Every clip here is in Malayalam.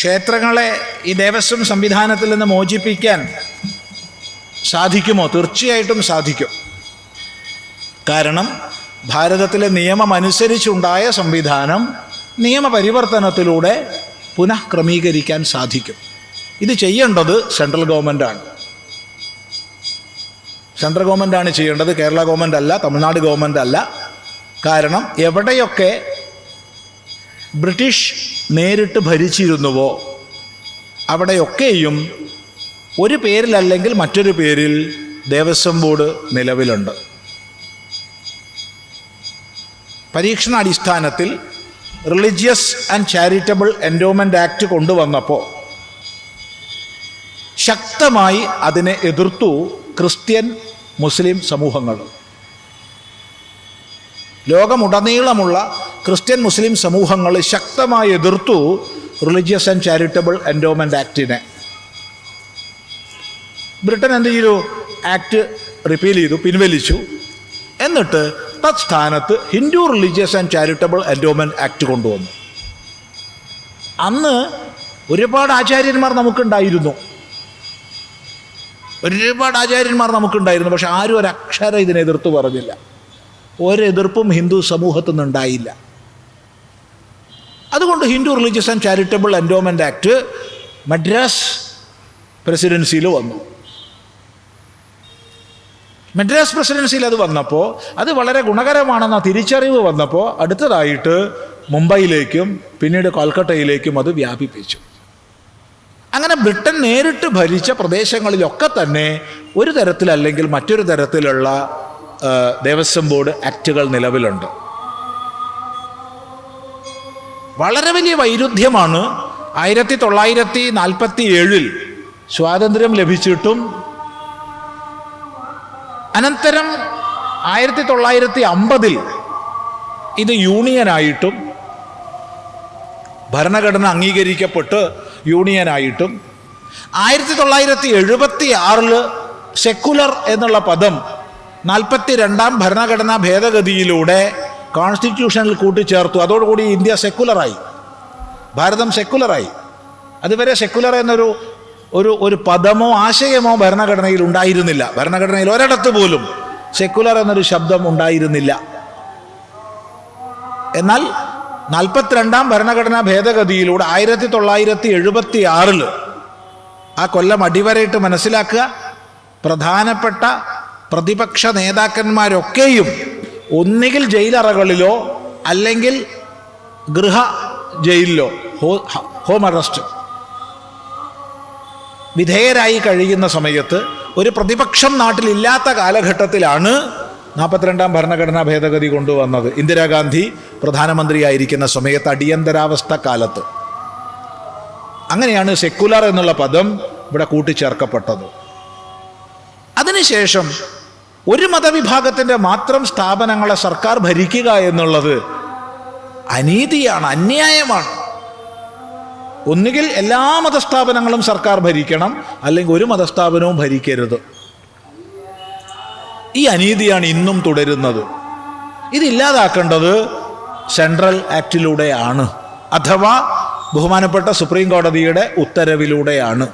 ക്ഷേത്രങ്ങളെ ഈ ദേവസ്വം സംവിധാനത്തിൽ നിന്ന് മോചിപ്പിക്കാൻ സാധിക്കുമോ? തീർച്ചയായിട്ടും സാധിക്കും. കാരണം ഭാരതത്തിലെ നിയമം അനുസരിച്ചുണ്ടായ സംവിധാനം നിയമപരിവർത്തനത്തിലൂടെ പുനഃക്രമീകരിക്കാൻ സാധിക്കും. ഇത് ചെയ്യേണ്ടത് സെൻട്രൽ ഗവൺമെന്റാണ്. സെൻട്രൽ ഗവൺമെന്റാണ് ചെയ്യേണ്ടത്. കേരള ഗവൺമെന്റ് അല്ല തമിഴ്നാട് ഗവൺമെന്റ് അല്ല കാരണം എവിടെയൊക്കെ ബ്രിട്ടീഷ് നേരിട്ട് ഭരിച്ചിരുന്നുവോ? അവിടെയൊക്കെയും ഒരു പേരിലല്ലെങ്കിൽ മറ്റൊരു പേരിൽ ദേവസ്വം ബോർഡ് നിലവിലുണ്ട്. പരീക്ഷണാടിസ്ഥാനത്തിൽ religious and charitable endowment act കൊണ്ടുവന്നപ്പോൾ ശക്തമായി അതിനെ എതിർത്തു ക്രിസ്ത്യൻ മുസ്ലിം സമൂഹങ്ങൾ. ലോകമുടനീളമുള്ള ക്രിസ്ത്യൻ മുസ്ലിം സമൂഹങ്ങൾ ശക്തമായി എതിർത്തു റിലീജിയസ് ആൻഡ് ചാരിറ്റബിൾ എൻഡോമെന്റ് ആക്റ്റിനെ ബ്രിട്ടൻ എന്ത് ചെയ്തു? ആക്ട് റിപ്പീൽ ചെയ്തു പിൻവലിച്ചു. എന്നിട്ട് തത്സ്ഥാനത്ത് Hindu religious and charitable endowment act കൊണ്ടുവന്നു. അന്ന് ഒരുപാട് ആചാര്യന്മാർ നമുക്കുണ്ടായിരുന്നു. ഒരുപാട് ആചാര്യന്മാർ നമുക്കുണ്ടായിരുന്നു പക്ഷെ ആരും ഒരക്ഷരം അക്ഷരം ഇതിനെ എതിർത്ത് പറഞ്ഞില്ല. ഒരെതിർപ്പും ഹിന്ദു സമൂഹത്തിൽ നിന്നുണ്ടായില്ല അതുകൊണ്ട് Hindu religious and charitable endowment act Madras പ്രസിഡൻസിയിൽ വന്നു. മദ്രാസ് പ്രസിഡൻസിയിൽ അത് വന്നപ്പോൾ അത് വളരെ ഗുണകരമാണെന്ന തിരിച്ചറിവ് വന്നപ്പോൾ അടുത്തതായിട്ട് മുംബൈയിലേക്കും പിന്നീട് കൊൽക്കട്ടയിലേക്കും അത് വ്യാപിപ്പിച്ചു. അങ്ങനെ ബ്രിട്ടൻ നേരിട്ട് ഭരിച്ച പ്രദേശങ്ങളിലൊക്കെ തന്നെ ഒരു തരത്തിലല്ലെങ്കിൽ മറ്റൊരു തരത്തിലുള്ള ദേവസ്വം ബോർഡ് ആക്റ്റുകൾ നിലവിലുണ്ട്. വളരെ വലിയ വൈരുദ്ധ്യമാണ് ആയിരത്തി തൊള്ളായിരത്തി നാൽപ്പത്തി ഏഴിൽ സ്വാതന്ത്ര്യം ലഭിച്ചിട്ടും അനന്തരം ആയിരത്തി തൊള്ളായിരത്തി അമ്പതിൽ ഇത് യൂണിയനായിട്ടും ഭരണഘടന അംഗീകരിക്കപ്പെട്ട് യൂണിയനായിട്ടും ആയിരത്തി തൊള്ളായിരത്തി എഴുപത്തി ആറിൽ സെക്കുലർ എന്നുള്ള പദം നാൽപ്പത്തി രണ്ടാം ഭരണഘടനാ ഭേദഗതിയിലൂടെ കോൺസ്റ്റിറ്റ്യൂഷനിൽ കൂട്ടിച്ചേർത്തു. അതോടുകൂടി ഇന്ത്യ സെക്കുലറായി ഭാരതം സെക്കുലറായി അതുവരെ സെക്കുലർ എന്നൊരു ഒരു ഒരു പദമോ ആശയമോ ഭരണഘടനയിൽ ഉണ്ടായിരുന്നില്ല. ഭരണഘടനയിൽ ഒരിടത്ത് പോലും സെക്കുലർ എന്നൊരു ശബ്ദം ഉണ്ടായിരുന്നില്ല. എന്നാൽ നാൽപ്പത്തിരണ്ടാം ഭരണഘടനാ ഭേദഗതിയിലൂടെ ആയിരത്തി തൊള്ളായിരത്തി എഴുപത്തി ആറിൽ ആ കൊല്ലം അടിവരയിട്ട് മനസ്സിലാക്കുക പ്രധാനപ്പെട്ട പ്രതിപക്ഷ നേതാക്കന്മാരൊക്കെയും ഒന്നുകിൽ ജയിലറകളിലോ അല്ലെങ്കിൽ ഗൃഹ ജയിലിലോ. ഹോ അറസ്റ്റ്. വിധേയരായി കഴിയുന്ന സമയത്ത് ഒരു പ്രതിപക്ഷം നാട്ടിലില്ലാത്ത കാലഘട്ടത്തിലാണ് നാൽപ്പത്തിരണ്ടാം ഭരണഘടനാ ഭേദഗതി കൊണ്ടുവന്നത്. ഇന്ദിരാഗാന്ധി പ്രധാനമന്ത്രിയായിരിക്കുന്ന സമയത്ത് അടിയന്തരാവസ്ഥ കാലത്ത്. അങ്ങനെയാണ് സെക്കുലർ എന്നുള്ള പദം ഇവിടെ കൂട്ടിച്ചേർക്കപ്പെട്ടത്. അതിനുശേഷം ഒരു മതവിഭാഗത്തിന്റെ മാത്രം സ്ഥാപനങ്ങളെ സർക്കാർ ഭരിക്കുക എന്നുള്ളത് അനീതിയാണ് അന്യായമാണ്. ഒന്നുകിൽ എല്ലാ മതസ്ഥാപനങ്ങളും സർക്കാർ ഭരിക്കണം അല്ലെങ്കിൽ ഒരു മതസ്ഥാപനവും ഭരിക്കരുത്. ഈ അനീതിയാണ് ഇന്നും തുടരുന്നത്. ഇതില്ലാതാക്കേണ്ടത് സെൻട്രൽ ആക്ടിലൂടെയാണ് അഥവാ ബഹുമാനപ്പെട്ട സുപ്രീം കോടതിയുടെ ഉത്തരവിലൂടെയാണ്.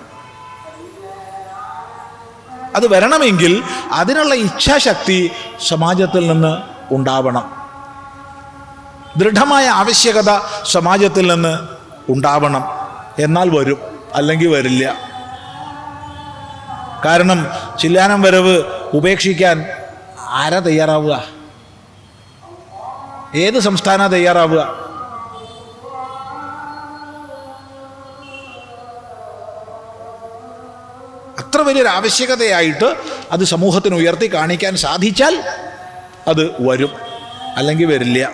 അത് വരണമെങ്കിൽ അതിനുള്ള ഇച്ഛാശക്തി സമാജത്തിൽ നിന്ന് ഉണ്ടാവണം. ദൃഢമായ ആവശ്യകത സമാജത്തിൽ നിന്ന് ഉണ്ടാവണം. എന്നാൽ വരും അല്ലെങ്കിൽ വരില്ല. കാരണം ചില്ലാനം വരവ് ഉപേക്ഷിക്കാൻ ആരാ തയ്യാറാവുക? ഏത് സംസ്ഥാന തയ്യാറാവുക? അത്ര വലിയൊരു ആവശ്യകതയായിട്ട് അത് സമൂഹത്തിന് ഉയർത്തി കാണിക്കാൻ സാധിച്ചാൽ അത് വരും. അല്ലെങ്കിൽ വരില്ല.